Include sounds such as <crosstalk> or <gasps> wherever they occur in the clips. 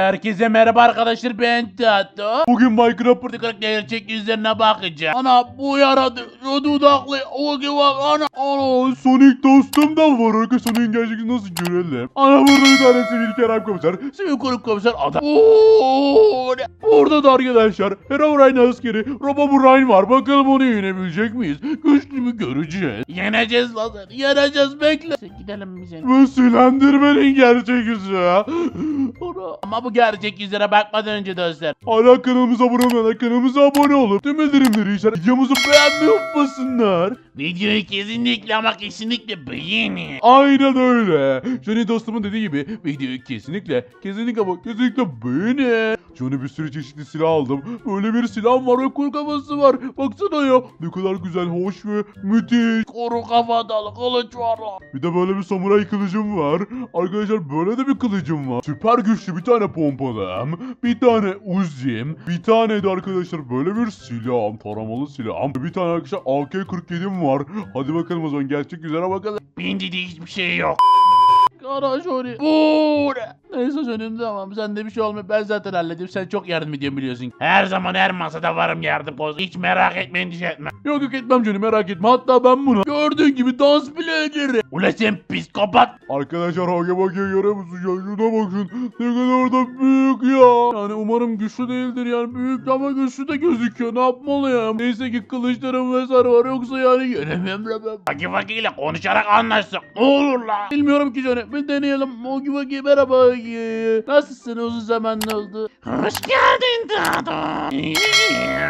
Herkese merhaba arkadaşlar ben Tato. Bugün Minecraft Portakal gerçek yüzlerine bakacağım. Ana bu yaradı. Şu dudaklı. O gibi bak ana. Ana Sonic dostum da var. Arka Sonic'in gerçek nasıl görelim? Ana burada bir tane sivil Kerem komiser. Sivil konuk komiser adam. Oo, Burada da arkadaşlar Herobrine askeri Robobrine var. Bakalım onu yenebilecek miyiz? Güçlü mü göreceğiz. Yeneceğiz lan. Yeneceğiz bekle. Gidelim bize. Bu Slenderman'in gerçek yüzü. <gasps> Ana. Ama bu gerçek yüzlere bakmadan önce dostlar. Hala kanalımıza abone olmayanlar kanalımıza abone olup tüm bildirimleri işaret videomuzu beğenmeyi unutmasınlar. Videoyu kesinlikle ama kesinlikle beğenin. Aynen öyle. Johnny dostumun dediği gibi videoyu kesinlikle kesinlikle ama kesinlikle beğenin. Johnny bir sürü çeşitli silah aldım. Böyle bir silah var ve kuru kafası var. Baksana ya ne kadar güzel, hoş ve müthiş. Kuru kafadan kılıç var. Bir de böyle bir samuray kılıcım var. Arkadaşlar böyle de bir kılıcım var. Süper güçlü bir tane pompalım. Bir tane uzim. Bir tane de arkadaşlar böyle bir silahım. Taramalı silahım. Bir tane arkadaşlar AK-47'm var. Hadi bakalım o zaman gerçek yüzlere bakalım. Bende de hiçbir şey yok. Kara şöyle. Bu ne? Neyse canım tamam sende bir şey olmuyor ben zaten hallediyorum sen çok yardım ediyorsun biliyorsun. Her zaman her masada varım yardım pozu hiç merak etme endişe etme. Yok yok etmem canım merak etme hatta ben bunu gördüğün gibi dans bile ederim. Ula sen psikopat. Arkadaşlar Hage Bage'ye görüyor musun ya şuna bakın ne kadar da büyük ya. Yani umarım güçlü değildir yani büyük ama güçlü de gözüküyor ne yapmalıyım. Neyse ki kılıçlarım vesaire var yoksa yani yenemem Bage ile konuşarak anlaşsak ne olur la. Bilmiyorum ki canım bir deneyelim. Hage Bage merhaba Hage. Nasılsın uzun zaman oldu. Hoş geldin Dado.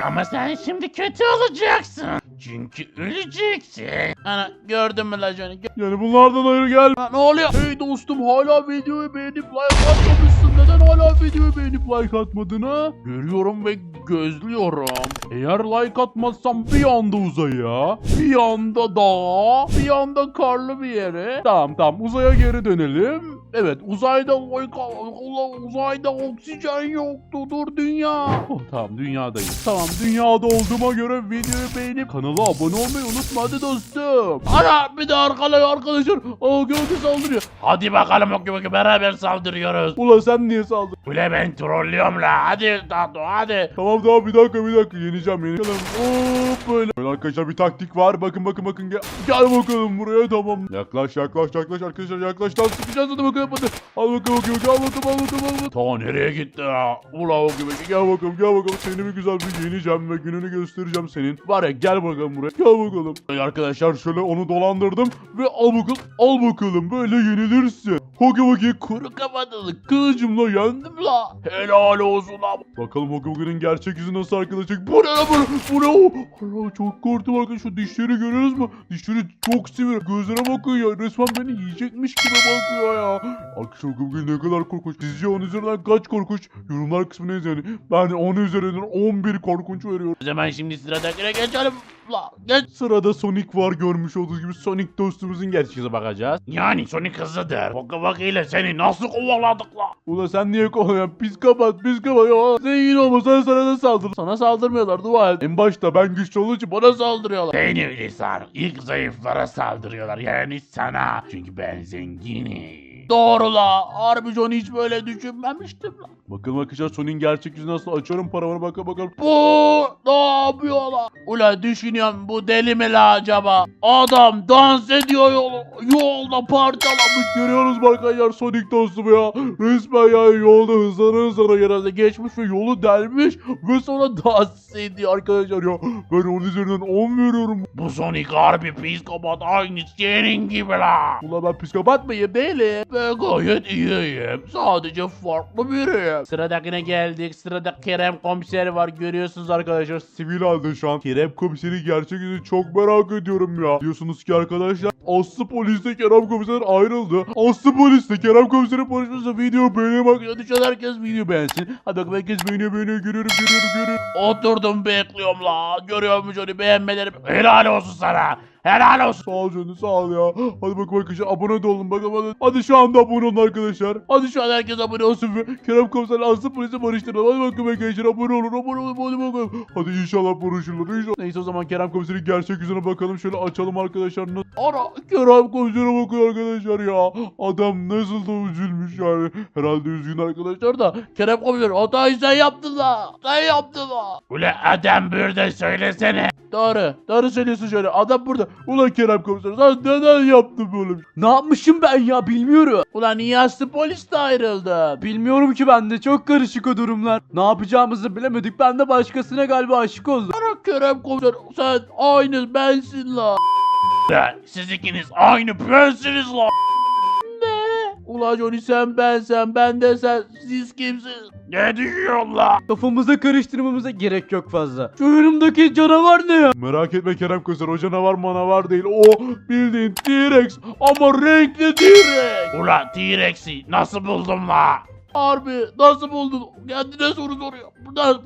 Ama sen şimdi kötü olacaksın. Çünkü öleceksin. Ana gördün mü la Johnny? Gö- Yani bunlardan ayrı gel. ne oluyor? Hey dostum hala videoyu beğenip like atmamışsın. Neden hala videoyu beğenip like atmadın ha? Görüyorum ve gözlüyorum. Eğer like atmazsam bir anda uzaya, bir anda dağa, bir anda karlı bir yere. Tamam tamam uzaya geri dönelim. Evet uzayda Allah uzayda oksijen yoktu. Dur dünya. Oh, tamam dünyadayım. Tamam dünyada olduğuma göre videoyu beğenip kanala abone olmayı unutma hadi dostum. Ana bir de arkadaş arkadaşlar. Aa gölge saldırıyor. Hadi bakalım o gibi beraber saldırıyoruz. Ula sen niye saldırdın? Ula ben trollüyorum la. Hadi Tato hadi. Tamam tamam bir dakika bir dakika yeneceğim yeneceğim. Hop böyle. Böyle arkadaşlar bir taktik var. Bakın bakın bakın gel. Gel bakalım buraya tamam. Yaklaş yaklaş yaklaş arkadaşlar yaklaş. Tam sıkacağız hadi bakalım hadi. Al bakalım bakalım gel bakalım al bakalım al bakalım. Ta nereye gitti ya? Ula gibi gel bakalım gel bakalım. Seni bir güzel bir yeneceğim ve gününü göstereceğim senin. Var ya gel bakalım buraya. Gel bakalım. Arkadaşlar şöyle onu dolandırdım ve al bakalım al bakalım böyle yenilirsin. Hoki Hoki kuru kafalı kılıcımla yendim la. Helal olsun la. Bakalım Hoki Hoki'nin gerçek yüzü nasıl arkadaşlar. Bu ne la bu? Bu ne? Allah çok korktum arkadaşlar. Şu dişleri görüyoruz mu? Dişleri çok sivri. Gözlere bakın ya. Resmen beni yiyecekmiş gibi bakıyor ya. Arkadaşlar Hoki Hoki ne kadar korkunç. Sizce 10 üzerinden kaç korkunç? Yorumlar kısmına yazın. Ben 10 üzerinden 11 korkunç veriyorum. O zaman şimdi sıradakine geçelim. La, geç. Sırada Sonic var görmüş olduğunuz gibi Sonic dostumuzun gerçek yüzüne bakacağız. Yani Sonic hızlıdır. Boka Boka ile seni nasıl kovaladık la? Ula sen niye kovalıyorsun? Psikopat psikopat ya. Sen yine olmasan sana da saldır. Sana saldırmıyorlar dua et. En başta ben güçlü olduğu için bana saldırıyorlar. Beni öyle sar. İlk zayıflara saldırıyorlar. Yani sana. Çünkü ben zenginim. Doğru la. Harbi John hiç böyle düşünmemiştim la. Bakalım arkadaşlar Sonic'in gerçek yüzü nasıl açıyorum paramana bakalım bakalım. Bu ne yapıyor la? Ula düşünüyorum bu deli mi la acaba? Adam dans ediyor yol, yolda parçalamış. Görüyoruz arkadaşlar Sonic dostum ya. Resmen ya yolda hızlanı hızlanı genelde geçmiş ve yolu delmiş. Ve sonra dans ediyor arkadaşlar ya. Ben onun üzerinden 10 veriyorum. Bu Sonic harbi psikopat aynı senin gibi la. Ula ben psikopat mıyım değilim. Ben gayet iyiyim. Sadece farklı biriyim. Sıradakine geldik. Sırada Kerem komiser var. Görüyorsunuz arkadaşlar. Sivil halde şu an. Kerem komiseri gerçek yüzü çok merak ediyorum ya. Diyorsunuz ki arkadaşlar Aslı polisle Kerem komiser ayrıldı. Aslı polisle Kerem komiserin konuşması video beğenip bakıyor. Düşen herkes video beğensin. Hadi bakalım herkes beğeniyor beğeniyor görüyorum görüyorum görüyorum. Oturdum bekliyorum la. Görüyor musun onu beğenmelerim. Helal olsun sana. Helal olsun. Sağ ol canım sağ ol ya. Hadi bakalım arkadaşlar abone de olun bakalım hadi. Hadi şu anda abone olun arkadaşlar. Hadi şu an herkes abone olsun ve Kerem Komiser Aslı Polisi barıştıralım. Hadi bakalım arkadaşlar abone olun abone olun hadi bakalım. Hadi inşallah barışırlar inşallah. Neyse o zaman Kerem Komiser'in gerçek yüzüne bakalım. Şöyle açalım arkadaşlar. Ana Kerem Komiser'e bakın arkadaşlar ya. Adam nasıl da üzülmüş yani. Herhalde üzgün arkadaşlar da. Kerem komiser hatayı sen yaptın la. Sen yaptın la. Ule adam burada söylesene. Doğru. Doğru söylüyorsun şöyle. Adam burada. Ulan Kerem Komiser sen neden yaptın böyle bir şey? Ne yapmışım ben ya bilmiyorum. Ulan niye aslı polis de ayrıldı? Bilmiyorum ki ben de çok karışık o durumlar. Ne yapacağımızı bilemedik. Ben de başkasına galiba aşık oldum. Bana Kerem komiser sen aynı bensin la. Siz ikiniz aynı bensiniz la. Ulan Johnny sen ben sen ben de sen siz kimsiniz? Ne diyorsun la? Kafamıza karıştırmamıza gerek yok fazla. Şu önümdeki canavar ne ya? Merak etme Kerem Komiser o canavar manavar değil. O bildiğin T-Rex ama renkli T-Rex. Ulan T-Rex'i nasıl buldum la? Harbi nasıl buldun? Kendine soru soruyor. Burada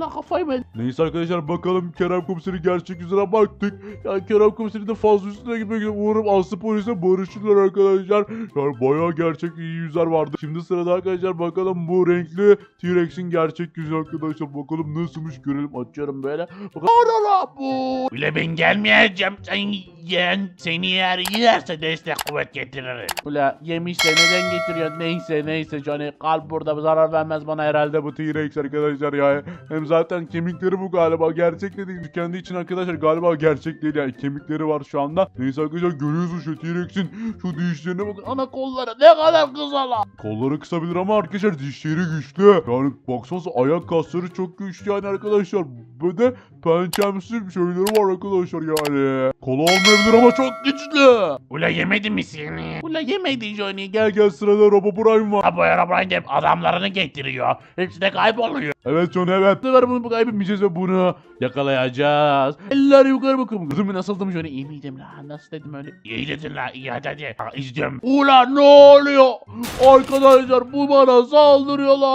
la kafayı mı? Neyse arkadaşlar bakalım Kerem Komiser'in gerçek yüzüne baktık. Yani Kerem Komiser'in de fazla üstüne gitmek için umarım Aslı polise barışırlar arkadaşlar. Yani bayağı gerçek iyi yüzler vardı. Şimdi sırada arkadaşlar bakalım bu renkli T-Rex'in gerçek yüzü arkadaşlar. Bakalım nasılmış görelim. Açıyorum böyle. Bakalım. Ana bu. Bile ben gelmeyeceğim. Sen yiyen seni yer yerse destek kuvvet getirir. Ula yemişse neden getiriyor? Neyse neyse Johnny kal burada zarar vermez bana herhalde. Bu T-Rex arkadaşlar ya. Hem zaten kemikleri bu galiba. Gerçek de değil. Kendi için arkadaşlar galiba gerçek değil yani. Kemikleri var şu anda. Neyse arkadaşlar görüyorsunuz şu T-Rex'in şu dişlerine bakın. Ana kolları ne kadar kısa la. Kolları kısabilir ama arkadaşlar dişleri güçlü. Yani baksanıza ayak kasları çok güçlü yani arkadaşlar. Böyle de pençemsi bir şeyleri var arkadaşlar yani. Kola olmayabilir ama çok güçlü. Ula yemedi mi seni? Ula yemedi Johnny. Gel gel sırada Robo Prime var. Ha bu arabayı hep adamlarını getiriyor. Hepsi de kayboluyor. Evet John evet. Bu sefer bunu kaybetmeyeceğiz ve bunu yakalayacağız. Eller yukarı bakın. Kızımı nasıldım şöyle iyi miydim la? Nasıl dedim öyle? İyi dedin la iyi hadi hadi. Ha, izliyorum. Ulan ne oluyor? Arkadaşlar bu bana saldırıyor la.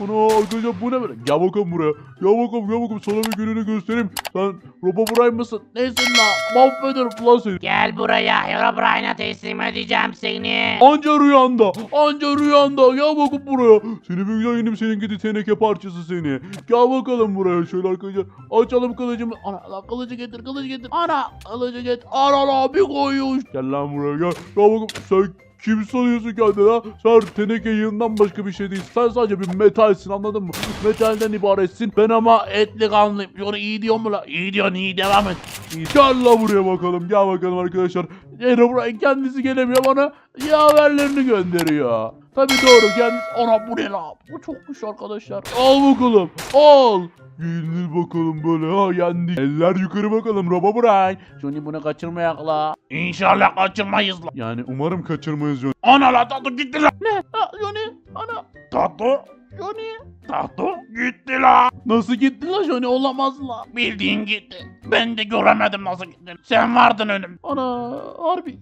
Ana arkadaşlar bu ne böyle? Gel bakalım buraya. Gel bakalım gel bakalım sana bir gününü göstereyim. Sen Robo Prime mısın? Nesin la? Mahvederim lan seni. Gel buraya Herobrine'a teslim edeceğim seni. Anca rüyanda. Anca rüyanda. Gel bakın buraya. Seni bir güzel yenim senin gidi teneke parçası seni. Gel bakalım buraya. Şöyle arkadaşlar. Açalım kılıcımı. Ana la kılıcı getir kılıcı getir. Ana kılıcı getir. Ana la bir koyuş. Gel lan buraya gel. Gel bakalım. Sen kim sanıyorsun kendini ha? Sen teneke yığından başka bir şey değilsin. Sen sadece bir metalsin anladın mı? Metalden ibaretsin. Ben ama etli kanlıyım. Onu iyi diyor mu la? İyi diyorsun iyi devam et. İyi, Gel la buraya bakalım. Gel bakalım arkadaşlar. Herobrine kendisi gelemiyor bana yaverlerini gönderiyor. Tabi doğru kendisi. Ana bu ne la? Bu çokmuş arkadaşlar. Al bakalım. Al. Giyinir bakalım böyle ha yendik. Eller yukarı bakalım Robo Brian. Johnny bunu kaçırmayak la. İnşallah kaçırmayız la. Yani umarım kaçırmayız John. Ana la tatlı gitti la. Ne? Ha, Johnny. Ana. Tatlı. Johnny. Tatlı gitti la. Nasıl gitti la Johnny? Olamaz la. Bildiğin gitti. Ben de göremedim nasıl gitti. Sen vardın önüm. Ana harbi.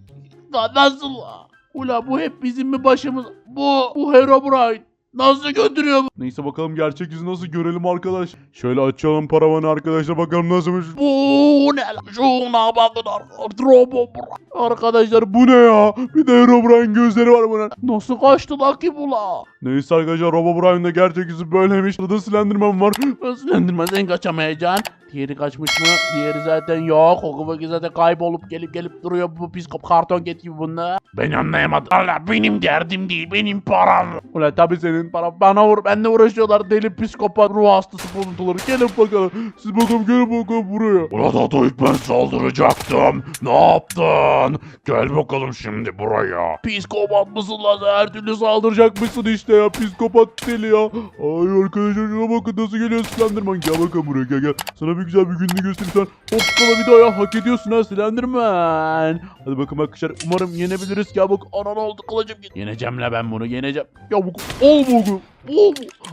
Nasıl la? Ula bu hep bizim mi başımız? Bu, bu Herobrine. Nasıl götürüyor bu? Neyse bakalım gerçek yüzü nasıl görelim arkadaş. Şöyle açalım paravanı arkadaşlar bakalım nasılmış. Bu ne la? Şuna bakın arkadaşlar. Robo Arkadaşlar bu ne ya? Bir de Herobrine gözleri var bunun. nasıl kaçtı la ki bu la? Neyse arkadaşlar Robo Brian'da gerçek yüzü böyleymiş. Burada Slenderman var. Slenderman sen kaçamayacaksın. Diğeri kaçmış mı? Diğeri zaten yok. O kıvaki zaten kaybolup gelip gelip duruyor bu pis karton get gibi bunlar. Ben anlayamadım. Allah benim derdim değil benim param. Ulan tabi senin para bana vur. Benle uğraşıyorlar deli psikopat ruh hastası buluntuları. Gelin bakalım. Siz bakalım gelin bakalım buraya. Burada ilk ben saldıracaktım. Ne yaptın? Gel bakalım şimdi buraya. Psikopat mısın lan? Her türlü Saldıracakmışsın işte ya psikopat deli ya. Ay arkadaşlar şuna bakın nasıl geliyor Slenderman. Gel bakalım buraya gel gel. Sana bir güzel bir gününü göstereyim sen. Hoppala bir daha ya hak ediyorsun ha Slenderman. Hadi bakalım arkadaşlar umarım yenebiliriz. Gel bak ana ne oldu kılıcım. Yeneceğim la ben bunu yeneceğim. Ya bu ol bakalım. Oo,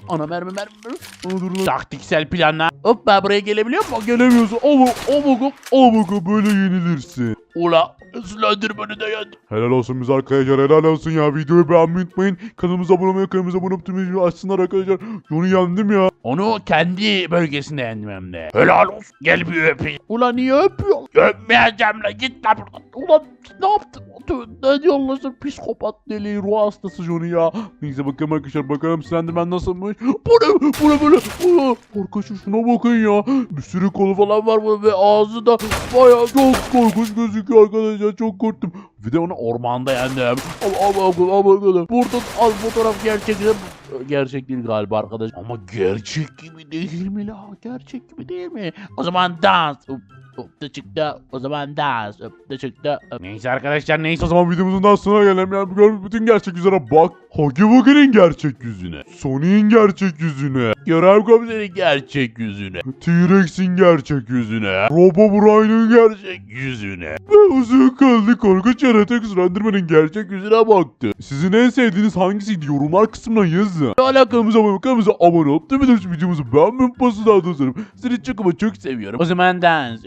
ana mermi mermi mermi. Dur lan. Taktiksel planla. Hop ben buraya gelebiliyor muyum? Gelemiyorsun. Bakalım. Al bakalım böyle yenilirsin. Ula Slenderman'ı da yendim. Helal olsun biz arkadaşlar helal olsun ya. Videoyu beğenmeyi unutmayın. Kanalımıza abone olmayı, kanalımıza abone olup tüm videoyu açsınlar arkadaşlar. Onu yendim ya. Onu kendi bölgesinde yendim hem de. Helal olsun. Gel bir öpeyim. Ulan niye öpüyorsun? Öpmeyeceğim lan git lan buradan. Ulan ne yaptın? Lan sen psikopat deli ruh hastası Johnny ya. Neyse bakalım arkadaşlar bakalım Slenderman nasılmış. Bu ne? Bu ne böyle? Aa, arkadaşlar şuna bakın ya. Bir sürü kolu falan var burada ve ağzı da bayağı çok korkunç gözüküyor arkadaşlar. Çok korktum. Bir de onu ormanda yendim. Al al bakalım al bakalım. Burada al fotoğraf gerçek değil. Gerçek değil galiba arkadaş. Ama gerçek gibi değil mi la? Gerçek gibi değil mi? O zaman dans. Da çıktı. O zaman dans. Da çıktı. Hop. Neyse arkadaşlar neyse O zaman videomuzun daha sonuna gelelim. Yani bütün gerçek yüzüne bak. Huggy Wuggy'nin gerçek yüzüne. Sonic'in gerçek yüzüne. Görev komiserin gerçek yüzüne. T-Rex'in gerçek yüzüne. Robobrine'in gerçek Yüzüne. ve uzun kaldı korkunç yaratık Slenderman'in gerçek yüzüne baktı. Sizin en sevdiğiniz hangisiydi yorumlar kısmına yazın. Alakamıza abone kanalımıza abone olup tüm videomuzu beğenmeyi daha dostlarım. Sizi çok ama çok seviyorum. O zaman dans.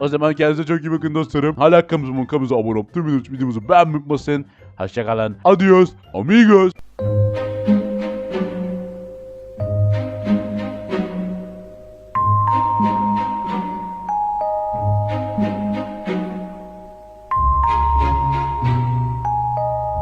O zaman kendinize çok iyi bakın dostlarım. Hala kanalımıza abone olup tüm videomuzu beğenmeyi unutmasın. hoşçakalın. Adios amigos.